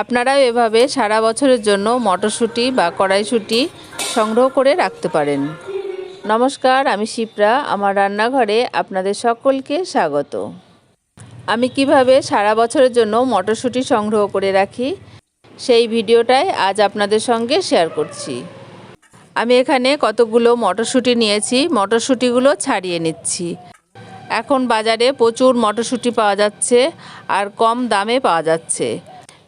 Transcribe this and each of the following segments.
আপনারাও এভাবে সারা বছরের জন্য মটরশুঁটি বা কড়াইশুঁটি সংগ্রহ করে রাখতে পারেন। নমস্কার, আমি শিপ্রা। আমার রান্নাঘরে আপনাদের সকলকে স্বাগত। আমি কীভাবে সারা বছরের জন্য মটরশুঁটি সংগ্রহ করে রাখি, সেই ভিডিওটাই আজ আপনাদের সঙ্গে শেয়ার করছি। আমি এখানে কতগুলো মটরশুঁটি নিয়েছি, মটরশুঁটিগুলো ছাড়িয়ে নিচ্ছি। এখন বাজারে প্রচুর মটরশুঁটি পাওয়া যাচ্ছে আর কম দামে পাওয়া যাচ্ছে।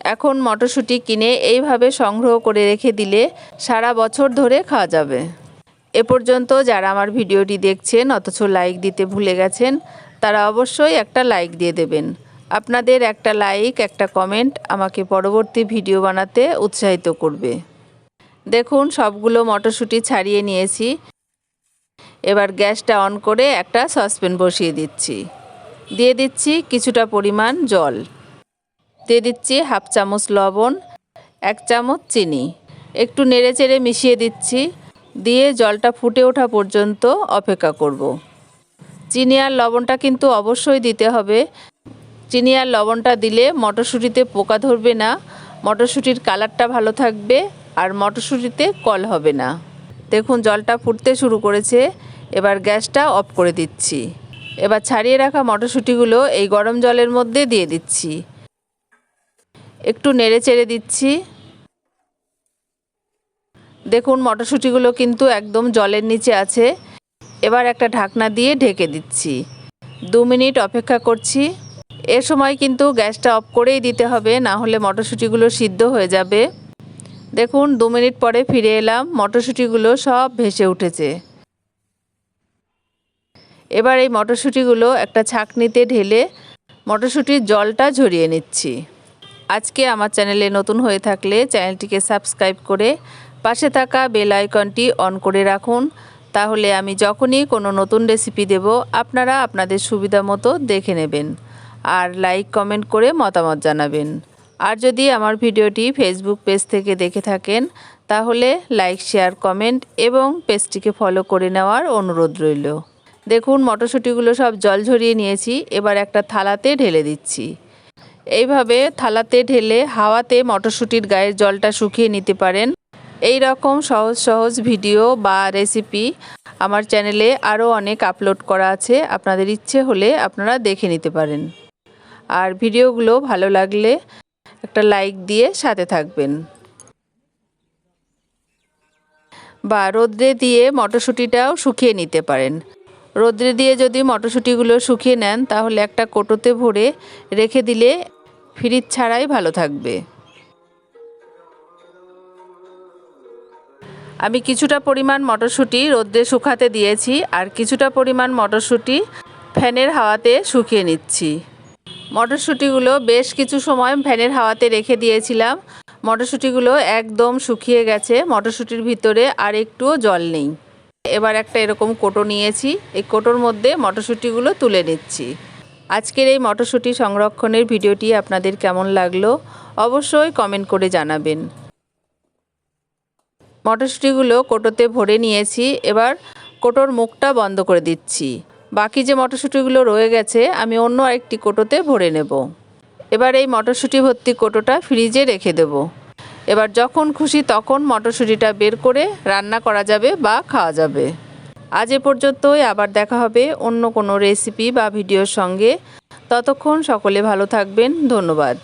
এখন মটরশুঁটি কিনে এইভাবে সংগ্রহ করে রেখে দিলে সারা বছর ধরে খাওয়া যাবে। এ পর্যন্ত যারা আমার ভিডিওটি দেখছেন, অথচ লাইক দিতে ভুলে গেছেন, তারা অবশ্যই একটা লাইক দিয়ে দেবেন। আপনাদের একটা লাইক, একটা কমেন্ট আমাকে পরবর্তী ভিডিও বানাতে উৎসাহিত করবে। দেখুন, সবগুলো মটরশুঁটি ছাড়িয়ে নিয়েছি। এবার গ্যাসটা অন করে একটা সসপ্যান বসিয়ে দিচ্ছি। দিয়ে দিচ্ছি কিছুটা পরিমাণ জল। দিয়ে দিচ্ছি হাফ চামচ লবণ, এক চামচ চিনি। একটু নেড়ে চেড়ে মিশিয়ে দিচ্ছি, দিয়ে জলটা ফুটে ওঠা পর্যন্ত অপেক্ষা করব। চিনি আর লবণটা কিন্তু অবশ্যই দিতে হবে। চিনি আর লবণটা দিলে মটরশুঁটিতে পোকা ধরবে না, মটরশুঁটির কালারটা ভালো থাকবে আর মটরশুঁটিতে কল হবে না। দেখুন, জলটা ফুটতে শুরু করেছে, এবার গ্যাসটা অফ করে দিচ্ছি। এবার ছাড়িয়ে রাখা মটরশুঁটিগুলো এই গরম জলের মধ্যে দিয়ে দিচ্ছি। একটু নেড়ে চেড়ে দিচ্ছি। দেখুন, মটরশুঁটিগুলো কিন্তু একদম জলের নিচে আছে। এবার একটা ঢাকনা দিয়ে ঢেকে দিচ্ছি। দু মিনিট অপেক্ষা করছি। এ সময় কিন্তু গ্যাসটা অফ করেই দিতে হবে, না হলে মটরশুঁটিগুলো সিদ্ধ হয়ে যাবে। দেখুন, দু মিনিট পরে ফিরে এলাম, মটরশুঁটিগুলো সব ভেসে উঠেছে। এবার এই মটরশুঁটিগুলো একটা ছাঁকনিতে ঢেলে মটরশুঁটির জলটা ঝরিয়ে নিচ্ছি। আজকে আমার চ্যানেলে নতুন হয়ে থাকলে চ্যানেলটিকে সাবস্ক্রাইব করে পাশে থাকা বেল আইকনটি অন করে রাখুন। তাহলে আমি যখনই কোনো নতুন রেসিপি দেব, আপনারা আপনাদের সুবিধা মতো দেখে নেবেন আর লাইক, কমেন্ট করে মতামত জানাবেন। আর যদি আমার ভিডিওটি ফেসবুক পেজ থেকে দেখে থাকেন, তাহলে লাইক, শেয়ার, কমেন্ট এবং পেজটিকে ফলো করে নেওয়ার অনুরোধ রইল। দেখুন, মটরশুঁটিগুলো সব জল ঝরিয়ে নিয়েছি, এবার একটা থালাতে ঢেলে দিচ্ছি। এইভাবে থালাতে ঢেলে হাওয়াতে মটরশুঁটির গায়ের জলটা শুকিয়ে নিতে পারেন। এই রকম সহজ সহজ ভিডিও বা রেসিপি আমার চ্যানেলে আরও অনেক আপলোড করা আছে। আপনাদের ইচ্ছে হলে আপনারা দেখে নিতে পারেন। আর ভিডিওগুলো ভালো লাগলে একটা লাইক দিয়ে সাথে থাকবেন। বা রোদ্রে দিয়ে মটরশুঁটিটাও শুকিয়ে নিতে পারেন। রোদ্রে দিয়ে যদি মটরশুঁটিগুলো শুকিয়ে নেন, তাহলে একটা কোটোতে ভরে রেখে দিলে ফ্রিজ ছাড়াই ভালো থাকবে। আমি কিছুটা পরিমাণ মটরশুঁটি রোদ্রে শুকাতে দিয়েছি আর কিছুটা পরিমাণ মটরশুঁটি ফ্যানের হাওয়াতে শুকিয়ে নিচ্ছি। মটরশুঁটিগুলো বেশ কিছু সময় ফ্যানের হাওয়াতে রেখে দিয়েছিলাম। মটরশুঁটিগুলো একদম শুকিয়ে গেছে, মটরশুঁটির ভিতরে আর একটুও জল নেই। এবার একটা এরকম কোটো নিয়েছি, এই কোটোর মধ্যে মটরশুঁটিগুলো তুলে নিচ্ছি। আজকের এই মটরশুঁটি সংরক্ষণের ভিডিওটি আপনাদের কেমন লাগল অবশ্যই কমেন্ট করে জানাবেন। মটরশুঁটিগুলো কোটোতে ভরে নিয়েছি, এবার কোটোর মুখটা বন্ধ করে দিচ্ছি। বাকি যে মটরশুঁটিগুলো রয়ে গেছে, আমি অন্য আরেকটি কোটোতে ভরে নেব। এবার এই মটরশুঁটি ভর্তি কোটোটা ফ্রিজে রেখে দেব। এবার যখন খুশি তখন মটরশুঁটিটা বের করে রান্না করা যাবে বা খাওয়া যাবে। আজ এ পর্যন্তই। আবার দেখা হবে অন্য কোনো রেসিপি বা ভিডিওর সঙ্গে। ততক্ষণ সকলে ভালো থাকবেন। ধন্যবাদ।